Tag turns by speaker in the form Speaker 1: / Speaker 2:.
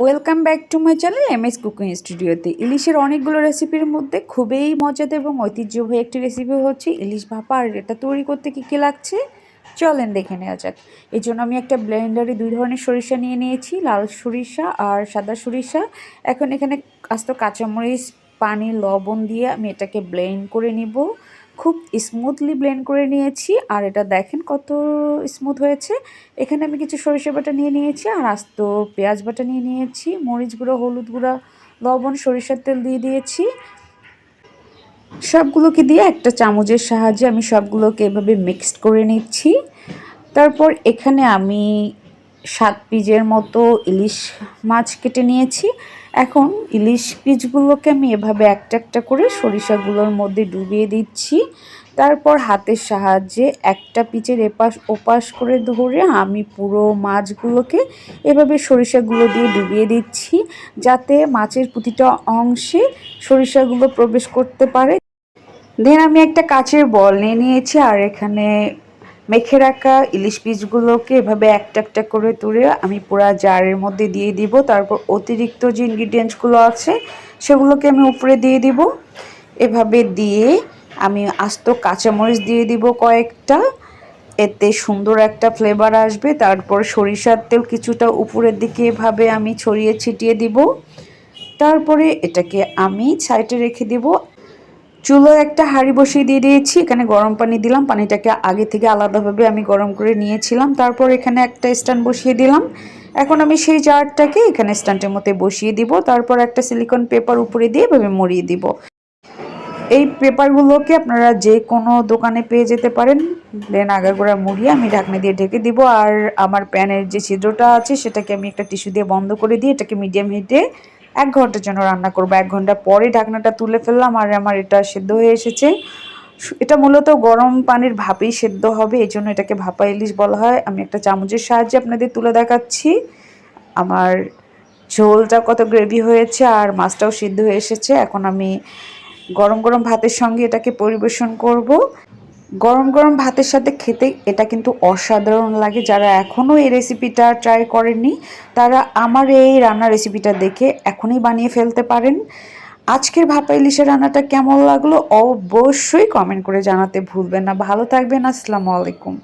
Speaker 1: Welcome back to my channel M S cooking স্টুডিওতে ইলিশের অনেকগুলো রেসিপির মধ্যে খুবই মজাদার এবং ঐতিহ্যবাহী একটি রেসিপি হচ্ছে ইলিশ ভাপা। আর এটা তৈরি করতে কী কী লাগছে? চলেন দেখে নেওয়া যাক। এই জন্য আমি একটা ব্লেন্ডারে দুই ধরনের সরিষা নিয়ে নিয়েছি, লাল সরিষা আর সাদা সরিষা। এখন এখানে আস্ত কাঁচামরিচ, পানি, লবণ দিয়ে আমি এটাকে ব্লেন্ড করে নিব। খুব স্মুথলি ব্লেন্ড করে নিয়েছি, আর এটা দেখেন কত স্মুথ হয়েছে। এখানে আমি কিছু সরিষা বাটা নিয়ে নিয়েছি, আর আস্ত পেঁয়াজ বাটা নিয়ে নিয়েছি, মরিচ গুঁড়ো, হলুদ গুঁড়া, লবণ, সরিষার তেল দিয়ে দিয়েছি। সবগুলোকে দিয়ে একটা চামচের সাহায্যে আমি সবগুলোকে এভাবে মিক্সড করে নিচ্ছি। তারপর এখানে আমি সাত পিজের মতো ইলিশ মাছ কেটে নিয়েছি। এখন ইলিশ পিসগুলোকে আমি এভাবে একটা একটা করে সরিষাগুলোর মধ্যে ডুবিয়ে দিচ্ছি। তারপর হাতের সাহায্যে একটা পিচের এপাশ, ওপাশ করে ধরে আমি পুরো মাছগুলোকে এভাবে সরিষাগুলো দিয়ে ডুবিয়ে দিচ্ছি যাতে মাছের প্রতিটা অংশে সরিষাগুলো প্রবেশ করতে পারে। দেন আমি একটা কাচের বল নিয়ে নিয়েছি আর এখানে মেখে রাখা ইলিশ পিসগুলোকে এভাবে একটা একটা করে তুলে আমি পুরা জারের মধ্যে দিয়ে দিব। তারপর অতিরিক্ত যে ইনগ্রিডিয়েন্টসগুলো আছে, সেগুলোকে আমি উপরে দিয়ে দিব। এভাবে দিয়ে আমি আস্ত কাঁচামরিচ দিয়ে দিব কয়েকটা। এতে সুন্দর একটা ফ্লেভার আসবে। তারপর সরিষার তেল কিছুটা উপরের দিকে এভাবে আমি ছড়িয়ে ছিটিয়ে দিব। তারপরে এটাকে আমি সাইডে রেখে দিব। চুলোয় একটা হাঁড়ি বসিয়ে দিয়ে দিয়েছি। এখানে গরম পানি দিলাম। পানিটাকে আগে থেকে আলাদাভাবে আমি গরম করে নিয়েছিলাম। তারপর এখানে একটা স্ট্যান্ড বসিয়ে দিলাম। এখন আমি সেই জারটাকে এখানে স্ট্যান্ডের মধ্যে বসিয়ে দিব। তারপর একটা সিলিকন পেপার উপরে দিয়ে এভাবে মরিয়ে দিব। এই পেপারগুলোকে আপনারা যে কোনো দোকানে পেয়ে যেতে পারেন। দেন আগাগোড়া মুড়িয়ে আমি ঢাকনা দিয়ে ঢেকে দিব। আর আমার প্যানের যে ছিদ্রটা আছে, সেটাকে আমি একটা টিস্যু দিয়ে বন্ধ করে দিই এটাকে মিডিয়াম হিটে এক ঘণ্টার জন্য রান্না করব। এক ঘণ্টা পরে ঢাকনাটা তুলে ফেললাম আর আমার এটা সেদ্ধ হয়ে এসেছে। এটা মূলত গরম পানির ভাপেই সেদ্ধ হবে, এই জন্য এটাকে ভাপা ইলিশ বলা হয়। আমি একটা চামচের সাহায্যে আপনাদের তুলে দেখাচ্ছি। আমার ঝোলটা কত গ্রেভি হয়েছে আর মাছটাও সিদ্ধ হয়ে এসেছে। এখন আমি গরম গরম ভাতের সঙ্গে এটাকে পরিবেশন করব। গরম গরম ভাতের সাথে খেতে এটা কিন্তু অসাধারণ লাগে। যারা এখনও এই রেসিপিটা ট্রাই করেননি, তারা আমার এই রান্না রেসিপিটা দেখে এখনই বানিয়ে ফেলতে পারেন। আজকের ভাপা ইলিশের রান্নাটা কেমন লাগল অবশ্যই কমেন্ট করে জানাতে ভুলবেন না। ভালো থাকবেন, আসসালামু আলাইকুম।